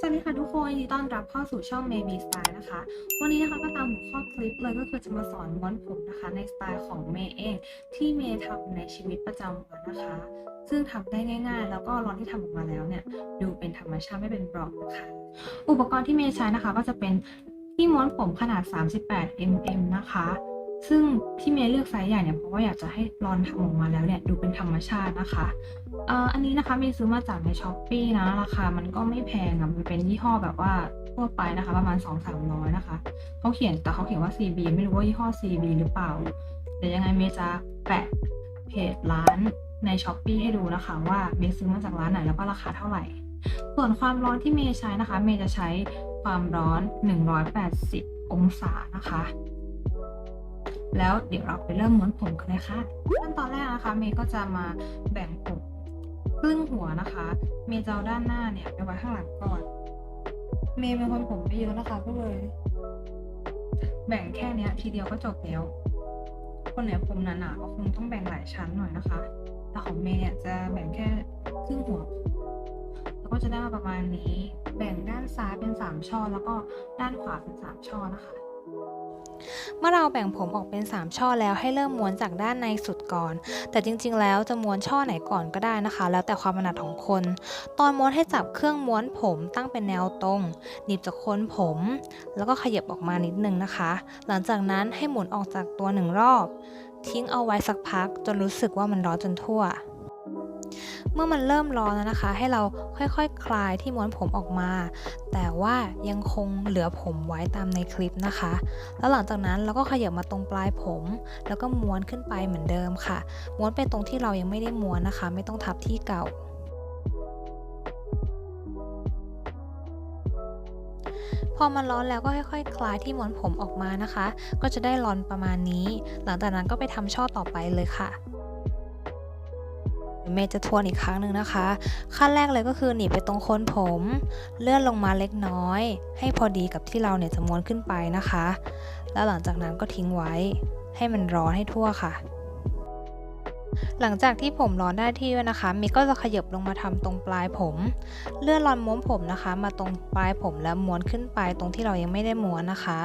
สวัสดีค่ะทุกคนยินดีต้อนรับเข้าสู่ช่อง Maybe Style นะคะ วันนี้นะคะก็ตามหัวข้อคลิปเลยก็คือจะมาสอนม้วนผมนะคะในสไตล์ของเมย์เอง ที่เมย์ทำในชีวิตประจำวันนะคะ ซึ่งทำได้ง่าย ๆ แล้วก็รอนที่ทำออกมาแล้วเนี่ย ดูเป็นธรรมชาติไม่เป็นบล็อกนะคะอุปกรณ์ที่เมย์ใช้นะคะก็จะเป็นที่ม้วนผมขนาด 38 mm นะคะ ซึ่งที่เมย์เลือกไซส์ใหญ่เนี่ยเพราะว่าอยากจะให้รอนทำออกมาแล้วเนี่ยดูเป็นธรรมชาตินะคะเอ่ออันนี้นะคะเมย์ซื้อมาจากในช้อปปีนะราคามันก็ไม่แพงอะมันเป็นยี่ห้อแบบว่าทั่วไปนะคะ ประมาณ 2-300นะคะเขาเขียนแต่เขาเขียนว่า CB ไม่รู้ว่ายี่ห้อ CB หรือเปล่าเดี๋ยวยังไงเมย์จะแปะเพจร้านในช้อปปีให้ดูนะคะ ว่าเมย์ซื้อมาจากร้านไหนแล้วก็ราคาเท่าไหร่ ส่วนความร้อนที่เมย์ใช้นะคะ เมย์จะใช้ความร้อน 180 องศานะคะ แล้วเดี๋ยวเราไปเริ่มม้วนผมกันเลยค่ะขั้นตอนแรกนะคะเมย์ก็จะมาแบ่งผมครึ่งหัวนะคะ เมย์จะเอาด้านหน้าเนี่ยไปไว้ข้างหลังก่อน เมย์เป็นคนผมไม่เยอะนะคะก็เลย แบ่งแค่เนี้ยทีเดียวก็จบแล้ว คนไหนผมหนาๆก็คงต้องแบ่งหลายชั้นหน่อยนะคะแต่ของเมย์เนี่ยจะแบ่งแค่ครึ่งหัวแล้วก็จะได้มาประมาณนี้ แบ่งด้านซ้ายเป็น 3 ช่อ แล้วก็ด้านขวาเป็น 3 ช่อนะคะ เมื่อเราแบ่งผมออกเป็น 3 ช่อแล้วให้เริ่มม้วนจากด้านในสุดก่อน แต่จริงๆ แล้วจะม้วนช่อไหนก่อนก็ได้นะคะ แล้วแต่ความถนัดของคน ตอนม้วนให้จับเครื่องม้วนผมตั้งเป็นแนวตรงหนีบจากโคนผม แล้วก็ขยับออกมานิดนึงนะคะ หลังจากนั้นให้หมุนออกจากตัวหนึ่งรอบ ทิ้งเอาไว้สักพักจนรู้สึกว่ามันร้อนจนทั่ว เมื่อมันเริ่มร้อนแล้วนะคะ ให้เราค่อยๆคคลายที่ม้วนผมออกมา แต่ว่ายังคงเหลือผมไว้ตามในคลิปนะคะ แล้วหลังจากนั้นเราก็ขยับมาตรงปลายผม แล้วก็ม้วนขึ้นไปเหมือนเดิมค่ะ ม้วนไปตรงที่เรายังไม่ได้ม้วนนะคะ ไม่ต้องทับที่เก่าพอมันร้อนแล้วก็ค่อยๆ คลายที่ม้วนผมออกมานะคะ ก็จะได้ร้อนประมาณนี้ หลังจากนั้นก็ไปทำช่อต่อไปเลยค่ะ เมย์จะทวนอีกครั้งหนึ่งนะคะ ขั้นแรกเลยก็คือหนีบไปตรงโคนผม เลื่อนลงมาเล็กน้อย ให้พอดีกับที่เราเนี่ยจะม้วนขึ้นไปนะคะ แล้วหลังจากนั้นก็ทิ้งไว้ ให้มันร้อนให้ทั่วค่ะ หลังจากที่ผมร้อนได้ที่แล้วนะคะเมย์ก็จะขยับลงมาทำตรงปลายผม เลื่อนรอนม้วนผมนะคะ มาตรงปลายผมแล้วม้วนขึ้นไปตรงที่เรายังไม่ได้ม้วนนะคะ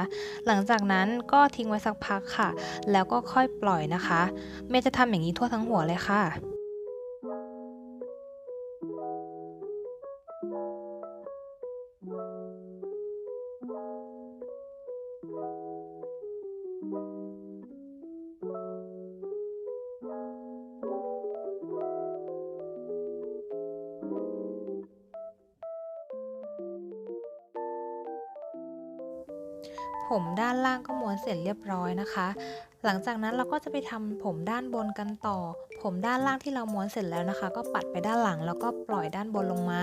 หลังจากนั้นก็ทิ้งไว้สักพักค่ะ แล้วก็ค่อยปล่อยนะคะ เมย์จะทำอย่างนี้ทั่วทั้งหัวเลยค่ะ ผมด้านล่างก็ม้วนเสร็จเรียบร้อยนะคะ หลังจากนั้นเราก็จะไปทำผมด้านบนกันต่อ ผมด้านล่างที่เราม้วนเสร็จแล้วนะคะ ก็ปัดไปด้านหลังแล้วก็ปล่อยด้านบนลงมา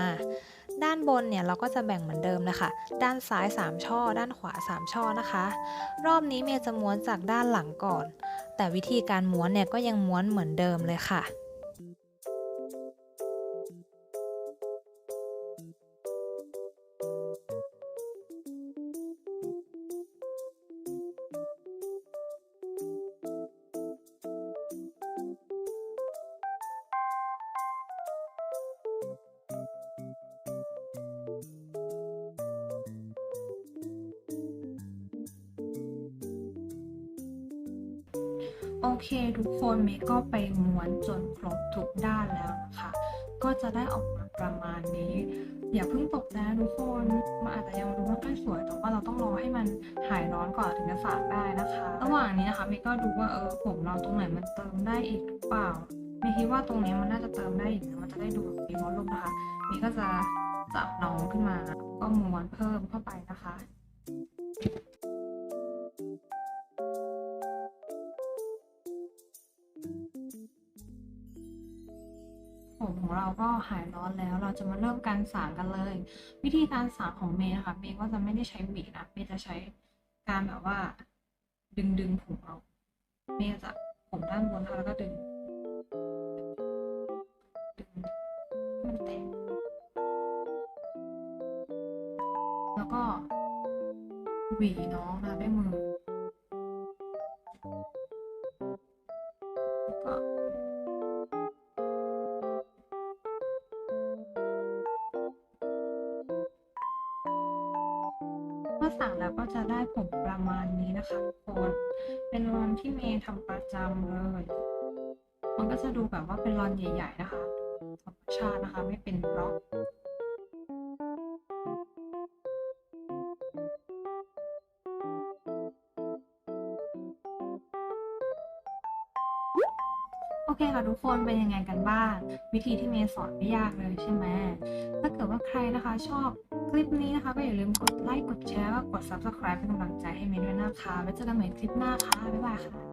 ด้านบนเนี่ยเราก็จะแบ่งเหมือนเดิมนะคะ ด้านซ้าย 3 ช่อ ด้านขวา 3 ช่อนะคะ รอบนี้เมย์จะม้วนจากด้านหลังก่อน แต่วิธีการม้วนเนี่ยก็ยังม้วนเหมือนเดิมเลยค่ะ โอเคทุกคนเมย์ก็ไปม้วนจนครบทุกด้านแล้วนะคะ ก็จะได้ออกมาประมาณนี้ อย่าเพิ่งตกใจนะทุกคนมันอาจจะยังดูไม่ค่อยสวย แต่ว่าเราต้องรอให้มันหายร้อนก่อนถึงจะสระได้นะคะ ระหว่างนี้นะคะเมย์ก็ดูว่าเออผมเราตรงไหนมันเติมได้อีกหรือเปล่าเมย์คิดว่าตรงนี้มันน่าจะเติมได้อีกนะมันจะได้ดูแบบมีวอลลุ่มนะคะเมย์ก็จะจับน้องขึ้นมาก็ม้วนเพิ่มเข้าไปนะคะ ผมของเราก็หายร้อนแล้ว เราจะมาเริ่มการสางกันเลย วิธีการสางของเมย์นะคะเมย์ก็จะไม่ได้ใช้หวีนะเมย์จะใช้การแบบว่า ดึงดึงผมเอาเมย์จะผมด้านบนนะคะแล้วก็ดึงดึงมันเต็มแล้วก็หวีน้องนะคะด้วยมือแล้วก็ สั่งแล้วก็จะได้ผมประมาณนี้นะคะคนเป็นรอนที่เมย์ทำประจำเลย มันก็จะดูแบบว่าเป็นรอนใหญ่ ๆ นะคะธรรมชาตินะคะไม่เป็นบล็อกโอเคค่ะทุกคนเป็นยังไงกันบ้าง วิธีที่เมย์สอนไม่ยากเลยใช่ไหมถ้าเกิดว่าใครนะคะชอบ คลิปนี้นะคะก็อย่าลืมกดไลค์กดแชร์และกด subscribe เป็นกำลังใจให้เมย์ด้วยนะคะไว้เจอกันใหม่คลิปหน้าค่ะ บ๊ายบายค่ะ